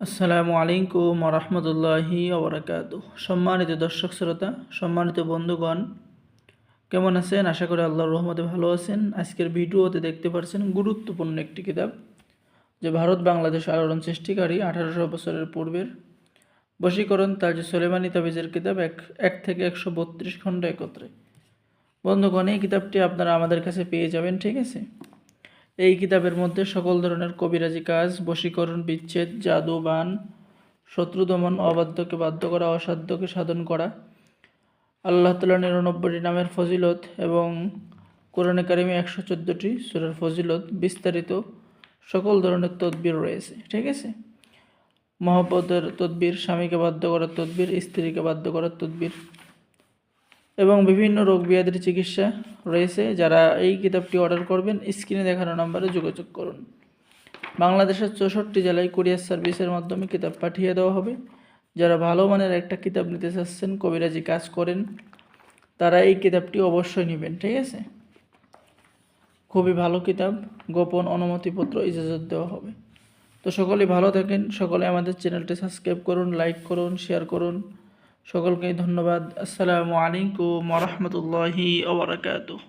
আসসালামু আলাইকুম রহমতুল্লাহি ওবরাকাত সম্মানিত দর্শক শ্রোতা, সম্মানিত বন্ধুগণ, কেমন আছেন? আশা করি আল্লাহর রহমতে ভালো আছেন। আজকের ভিডিওতে দেখতে পাচ্ছেন গুরুত্বপূর্ণ একটি কিতাব, যে ভারত বাংলাদেশ আলোড়ন সৃষ্টিকারী আঠারোশো বছরের পূর্বের বশীকরণ তাজ সোলেমানি তাবিজের কিতাব এক এক থেকে একশো বত্রিশ খণ্ড একত্রে। বন্ধুগণ, এই কিতাবটি আপনারা আমাদের কাছে পেয়ে যাবেন, ঠিক আছে? এই কিতাবের মধ্যে সকল ধরনের কবিরাজি কাজ, বশীকরণ, বিচ্ছেদ, জাদু, বান, শত্রু দমন, অবাধ্যকে বাধ্য করা, অসাধ্যকে সাধন করা, আল্লাহ তালা নিরানব্বইটি নামের ফজিলত এবং কোরআনে কারিমে একশো চোদ্দোটি সুরের ফজিলত বিস্তারিত সকল ধরনের তদবির রয়েছে, ঠিক আছে? মহব্বতের তদবির, স্বামীকে বাধ্য করার তদবির, স্ত্রীকে বাধ্য করার তদবির এবং বিভিন্ন রোগ ব্যাধির চিকিৎসা রয়েছে, যারা এই কিতাবটি অর্ডার করবেন স্ক্রিনে দেখানো নম্বরে যোগাযোগ করুন। বাংলাদেশের চৌষট্টি জেলায় কুরিয়ার সার্ভিসের মাধ্যমে কিতাব পাঠিয়ে দেওয়া হবে। যারা ভালো মানের একটা কিতাব নিতে চাচ্ছেন, কবিরাজি কাজ করেন, তারা এই কিতাবটি অবশ্যই নেবেন, ঠিক আছে? খুবই ভালো কিতাব, গোপন অনুমতিপত্র ইজাজত দেওয়া হবে। তো সকলে ভালো থাকেন, সকলে আমাদের চ্যানেলটি সাবস্ক্রাইব করুন লাইক করুন শেয়ার করুন। সকলকে ধন্যবাদ। আসসালামু আলাইকুম রহমতুল্লাহি ওবরাকাতুহ